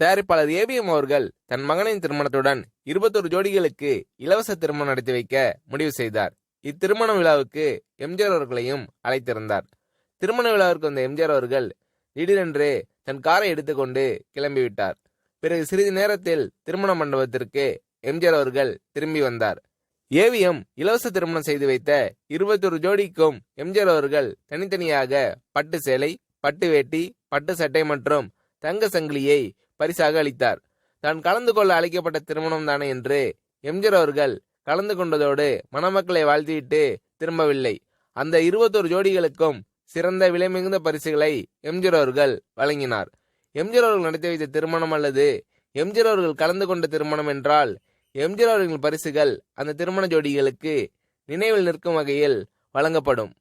தயாரிப்பாளர் ஏவிஎம் அவர்கள் தன் மகனின் திருமணத்துடன் இருபத்தொரு ஜோடிகளுக்கு இலவச திருமணம் நடத்தி வைக்க முடிவு செய்தார். இத்திருமண விழாவுக்கு எம்ஜிஆர் அவர்களையும் அழைத்திருந்தார். திருமண விழாவிற்கு வந்த எம்ஜிஆர் அவர்கள் திடீரென்று தன் காரை எடுத்துக்கொண்டு கிளம்பிவிட்டார். பிறகு சிறிது நேரத்தில் திருமண மண்டபத்திற்கு எம்ஜிஆர் அவர்கள் திரும்பி வந்தார். ஏவிஎம் இலவச திருமணம் செய்து வைத்த இருபத்தொரு ஜோடிக்கும் எம்ஜிஆர் அவர்கள் தனித்தனியாக பட்டு சேலை பட்டு வேட்டி பட்டு சட்டை மற்றும் தங்க சங்கிலியை பரிசாக அளித்தார் தான் கலந்து கொள்ள அழைக்கப்பட்ட திருமணம் தானே என்று எம்ஜிஆர் அவர்கள் கலந்து கொண்டதோடு மணமக்களை வாழ்த்திவிட்டு திரும்பவில்லை. அந்த இருபத்தொரு ஜோடிகளுக்கும் சிறந்த விலைமிகுந்த பரிசுகளை எம்ஜிஆர் அவர்கள் வழங்கினார். எம்ஜிஆர் அவர்கள் நடத்தி வைத்த திருமணம் அல்லது எம்ஜிஆர் அவர்கள் கலந்து கொண்ட திருமணம் என்றால் எம்ஜிஆர் அவர்களின் பரிசுகள் அந்த திருமண ஜோடிகளுக்கு நினைவில் நிற்கும் வகையில் வழங்கப்படும்.